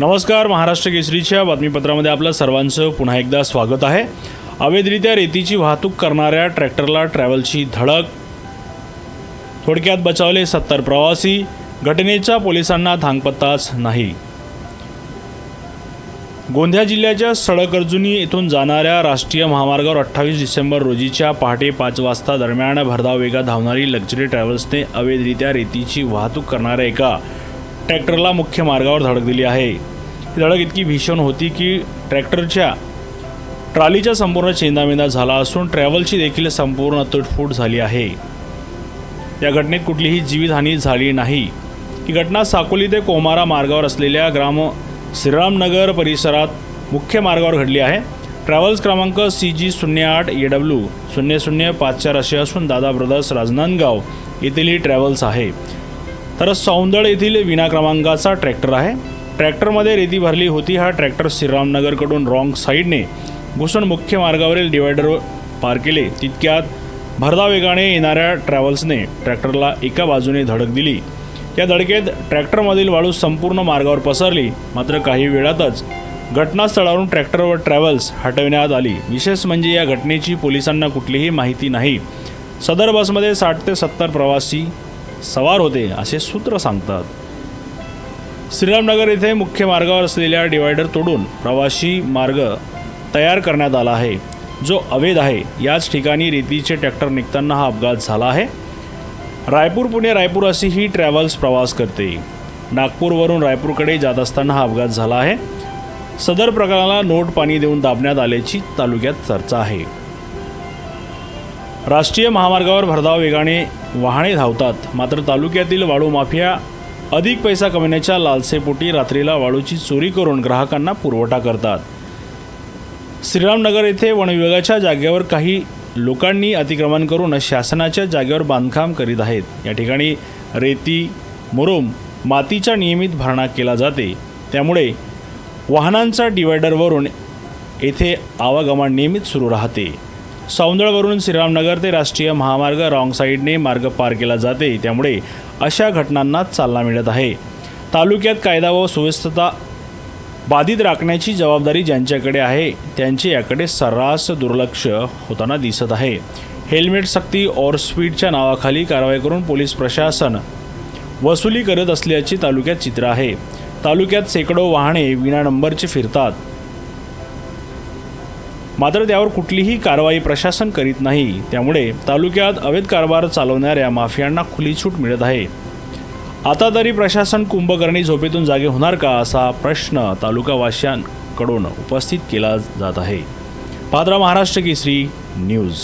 नमस्कार महाराष्ट्र केसरीच्या बातमीपत्रामध्ये आपलं सर्वांचं पुन्हा एकदा स्वागत आहे. अवैधरित्या रेतीची वाहतूक करणाऱ्या ट्रॅक्टरला ट्रॅव्हलची धडक. थोडक्यात बचावले सत्तर प्रवासी घटनेचा पोलिसांना थांगपत्ताच नाही. गोंदिया जिल्ह्याच्या सडकर्जुनी येथून जाणाऱ्या राष्ट्रीय महामार्गावर अठ्ठावीस डिसेंबर रोजीच्या पहाटे पाच वाजता दरम्यान भरधाव वेगात धावणारी लक्झरी ट्रॅव्हल्सने अवैधरित्या रेतीची वाहतूक करणाऱ्या एका ट्रॅक्टरला मुख्य मार्गावर धडक दिली आहे. ही धडक इतकी भीषण होती की ट्रॅक्टरच्या ट्रॉलीचा संपूर्ण चेंदामेंदा झाला असून ट्रॅव्हलची देखील संपूर्ण तुटफूट झाली आहे. या घटनेत कुठलीही जीवितहानी झाली नाही. ही घटना साकोली ते कोमारा मार्गावर असलेल्या ग्राम श्रीरामनगर परिसरात मुख्य मार्गावर घडली आहे. ट्रॅव्हल्स क्रमांक सी जी शून्य आठ ए डब्ल्यू शून्य शून्य पाच चार असे असून दादा ब्रदर्स राजनांदगाव येथील ही ट्रॅव्हल्स आहे. तर सौंदळ येथील विना क्रमांकाचा ट्रॅक्टर आहे. ट्रॅक्टरमध्ये रेती भरली होती. हा ट्रॅक्टर श्रीरामनगरकडून रॉंग साईडने घुसून मुख्य मार्गावरील डिवायडर पार केले. तितक्यात भरधाव वेगाने येणाऱ्या ट्रॅव्हल्सने ट्रॅक्टरला एका बाजूने धडक दिली. या धडकेत ट्रॅक्टरमधील वाळू संपूर्ण मार्गावर पसरली. मात्र काही वेळातच घटनास्थळावरून ट्रॅक्टर व ट्रॅव्हल्स हटविण्यात आली. विशेष म्हणजे या घटनेची पोलिसांना कुठलीही माहिती नाही. सदर बसमध्ये साठ ते सत्तर प्रवासी सवार होते असे सूत्र सांगतात. श्रीरामनगर येथे मुख्य मार्गावर असलेल्या डिवायडर तोडून प्रवाशी मार्ग तयार करण्यात आला आहे. जो अवैध आहे याच ठिकाणी रेतीचे ट्रॅक्टर निघताना हा अपघात झाला आहे. रायपूर पुणे रायपूर अशी ही ट्रॅव्हल्स प्रवास करते. नागपूरवरून रायपूरकडे जात असताना हा अपघात झाला आहे. सदर प्रकरणाला नोट पाणी देऊन दाबण्यात आल्याची तालुक्यात चर्चा आहे. राष्ट्रीय महामार्गावर भरधाव वेगाने वाहने धावतात. मात्र तालुक्यातील वाळू माफिया अधिक पैसा कमवण्याच्या लालसेपोटी रात्रीला वाळूची चोरी करून ग्राहकांना पुरवठा करतात. श्रीरामनगर येथे वनविभागाच्या जागेवर काही लोकांनी अतिक्रमण करून शासनाच्या जागेवर बांधकाम करीत आहेत. या ठिकाणी रेती मुरुम मातीचा नियमित भरणा केला जाते. त्यामुळे वाहनांचा डिवायडरवरून येथे आवागमन नियमित सुरू राहते. सौंदळवरून श्रीरामनगर ते राष्ट्रीय महामार्ग रॉंग साईडने मार्ग पार केला जाते. त्यामुळे अशा घटनांना चालना मिळत आहे. तालुक्यात कायदा व सुव्यवस्था बाधित राखण्याची जबाबदारी ज्यांच्याकडे आहे त्यांचे याकडे सर्रास दुर्लक्ष होताना दिसत आहे. हेल्मेट सक्ती और स्पीडच्या नावाखाली कारवाई करून पोलीस प्रशासन वसुली करत असल्याचे तालुक्यात चित्र आहे. तालुक्यात शेकडो वाहने विना नंबरचे फिरतात. मात्र त्यावर कुठलीही कारवाई प्रशासन करीत नाही. त्यामुळे तालुक्यात अवैध कारभार चालवणाऱ्या माफियांना खुली सूट मिळत आहे. आता तरी प्रशासन कुंभकर्णी झोपेतून जागे होणार का असा प्रश्न तालुकावासियांकडून उपस्थित केला जात आहे. पात्रा महाराष्ट्र केसरी न्यूज.